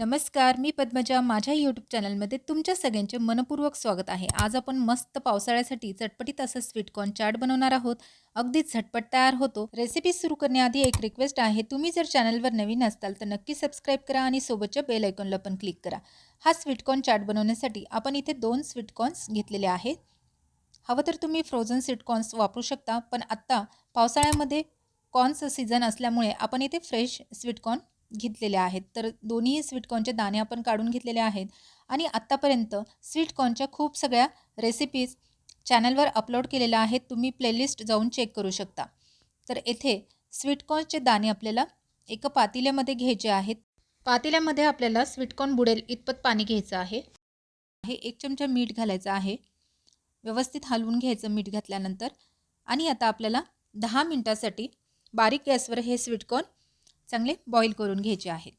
नमस्कार मी पद्मजा. माझ्या यूट्यूब चॅनलमध्ये तुमच्या सगळ्यांचे मनपूर्वक स्वागत आहे. आज आपण मस्त पावसाळ्यासाठी चटपटीत असं स्वीटकॉर्न चाट बनवणार आहोत. अगदीच झटपट तयार होतो. रेसिपी सुरू करण्याआधी एक रिक्वेस्ट आहे. तुम्ही जर चॅनलवर नवीन असताल तर नक्की सबस्क्राईब करा आणि सोबतच्या बेल आयकॉनला पण क्लिक करा. हा स्वीटकॉर्न चाट बनवण्यासाठी आपण इथे दोन स्वीटकॉर्न्स घेतलेले आहेत. हवं तर तुम्ही फ्रोझन स्वीटकॉर्न्स वापरू शकता पण आत्ता पावसाळ्यामध्ये कॉर्नचं सीझन असल्यामुळे आपण इथे फ्रेश स्वीटकॉर्न घेतलेले आहेत. तर दोन्ही स्वीटकॉर्नचे दाणे आपण काढून घेतलेले आहेत. आणि आत्तापर्यंत स्वीटकॉर्नच्या खूप सगळ्या रेसिपीज चॅनलवर अपलोड केलेल्या आहेत. तुम्ही प्लेलिस्ट जाऊन चेक करू शकता. तर येथे स्वीटकॉर्नचे दाणे आपल्याला एका पातेल्यामध्ये घ्यायचे आहेत. पातेल्यामध्ये आपल्याला स्वीटकॉर्न बुडेल इतपत पाणी घ्यायचं आहे. हे एक चमचा मीठ घालायचं आहे. व्यवस्थित हलवून घ्यायचं मीठ घातल्यानंतर. आणि आता आपल्याला दहा मिनटासाठी बारीक गॅसवर हे स्वीटकॉर्न चांगले बॉईल करून घ्यायचे आहेत.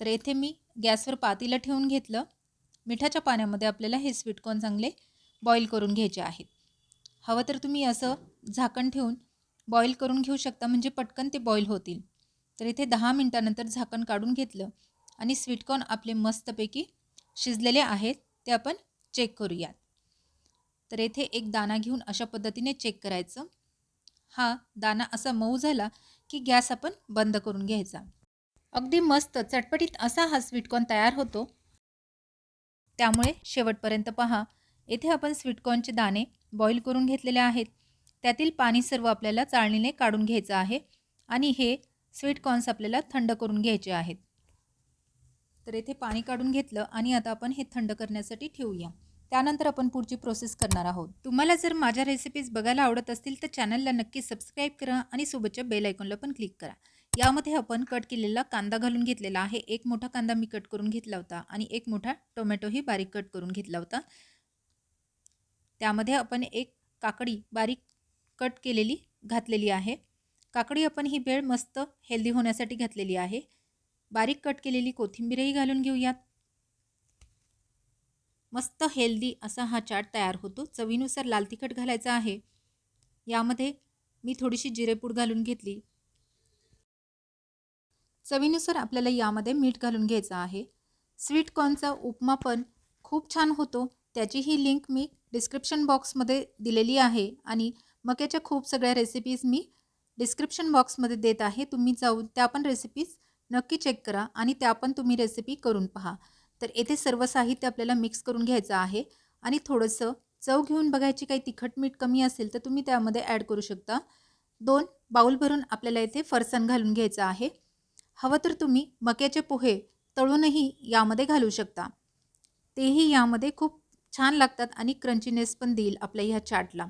तर येथे मी गॅसवर पातीला ठेवून घेतलं. मिठाच्या पाण्यामध्ये आपल्याला हे स्वीटकॉर्न चांगले बॉईल करून घ्यायचे आहेत. हवं तर तुम्ही असं झाकण ठेवून बॉईल करून घेऊ शकता म्हणजे पटकन ते बॉईल होतील. तर इथे दहा मिनटानंतर झाकण काढून घेतलं आणि स्वीटकॉर्न आपले मस्तपैकी शिजलेले आहेत ते आपण चेक करूयात. तर येथे एक दाना घेऊन अशा पद्धतीने चेक करायचं. हा दाना असा मऊ झाला की गॅस आपण बंद करून घ्यायचा. अगदी मस्त चटपटीत असा हा स्वीटकॉर्न तयार होतो. त्यामुळे शेवटपर्यंत पहा येथे आपण स्वीटकॉर्नचे दाणे बॉईल करून घेतलेले आहेत. त्यातील पाणी सर्व आपल्याला चाळणीने काढून घ्यायचं आहे आणि हे स्वीटकॉर्न्स आपल्याला थंड करून घ्यायचे आहेत. तर येथे पाणी काढून घेतलं आणि आता आपण हे थंड करण्यासाठी ठेवूया. त्यानंतर आपण पुढची प्रोसेस करणार आहोत. तुम्हाला जर माझ्या रेसिपीज बघायला आवडत असतील तर चॅनलला नक्की सबस्क्राईब करा आणि सोबतच्या बेल आयकॉनला पण क्लिक करा. यामध्ये आपण कट केलेला कांदा घालून घेतलेला आहे. एक मोठा कांदा मी कट करून घेतला होता आणि एक मोठा टोमॅटोही बारीक कट करून घेतला होता. त्यामध्ये आपण एक काकडी बारीक कट केलेली घातलेली आहे. काकडी आपण ही भेळ मस्त हेल्दी होण्यासाठी घातलेली आहे. बारीक कट केलेली कोथिंबीरही घालून घेऊयात. मस्त हेल्दी असा हा चाट तयार होतो. चवीनुसार लाल तिखट घालायचं आहे. यामध्ये मी थोडीशी जिरेपूड घालून घेतली. चवीनुसार आपल्याला यामध्ये मीठ घालून घ्यायचं आहे. स्वीटकॉर्नचा उपमा पण खूप छान होतो. त्याची ही लिंक मी डिस्क्रिप्शन बॉक्समध्ये दिलेली आहे आणि मक्याच्या खूप सगळ्या रेसिपीज मी डिस्क्रिप्शन बॉक्समध्ये देत आहे. तुम्ही जाऊन त्या पण रेसिपीज नक्की चेक करा आणि त्या पण तुम्ही रेसिपी करून पहा. तर येथे सर्व साहित्य आपल्याला मिक्स करून घ्यायचं आहे. आणि थोडंसं चव घेऊन बघायची काही तिखट मीठ कमी असेल तर तुम्ही त्यामध्ये ॲड करू शकता. दोन बाऊल भरून आपल्याला इथे फरसाण घालून घ्यायचं आहे. हवं तर तुम्ही मक्याचे पोहे तळूनही यामध्ये घालू शकता. तेही यामध्ये खूप छान लागतात आणि क्रंचीनेस पण देईल आपल्या ह्या चाटला.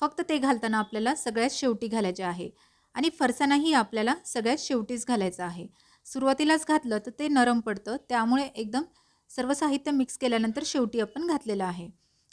फक्त ते घालताना आपल्याला सगळ्यात शेवटी घालायचे आहे. आणि फरसाणाही आपल्याला सगळ्यात शेवटीच घालायचं आहे. सुरुवातीलाच घातलं तर ते नरम पडतं. त्यामुळे एकदम सर्व साहित्य मिक्स केल्यानंतर शेवटी आपण घातलेलं आहे.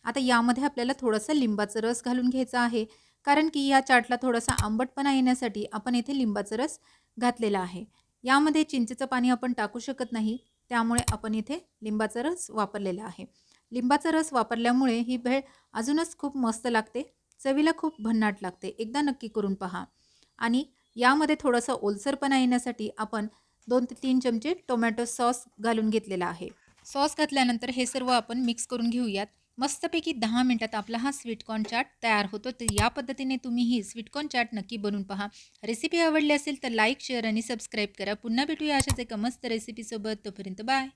आता यामध्ये आपल्याला थोडासा लिंबाचा रस घालून घ्यायचा आहे. कारण की या चाटला थोडासा आंबटपणा येण्यासाठी आपण येथे लिंबाचा रस घातलेला आहे. यामध्ये चिंचेचं पाणी आपण टाकू शकत नाही. त्यामुळे आपण इथे लिंबाचा रस वापरलेला आहे. लिंबाचा रस वापरल्यामुळे ही भेळ अजूनच खूप मस्त लागते. चवीला खूप भन्नाट लागते. एकदा नक्की करून पहा. आणि यामध्ये थोडंसं ओलसरपणा येण्यासाठी आपण दोन ते तीन चमचे टोमॅटो सॉस घालून घेतलेला आहे. सॉस घातल्यानंतर हे सर्व आपण मिक्स करून घेऊयात. मस्तपैकी दहा मिनटात आपला हा स्वीटकॉर्न चाट तयार होतो. तर या पद्धतीने तुम्ही ही स्वीटकॉर्न चाट नक्की बनवून पहा. रेसिपी आवडली असेल तर लाईक शेअर आणि सबस्क्राईब करा. पुन्हा भेटूया अशाच एका मस्त रेसिपीसोबत तोपर्यंत बाय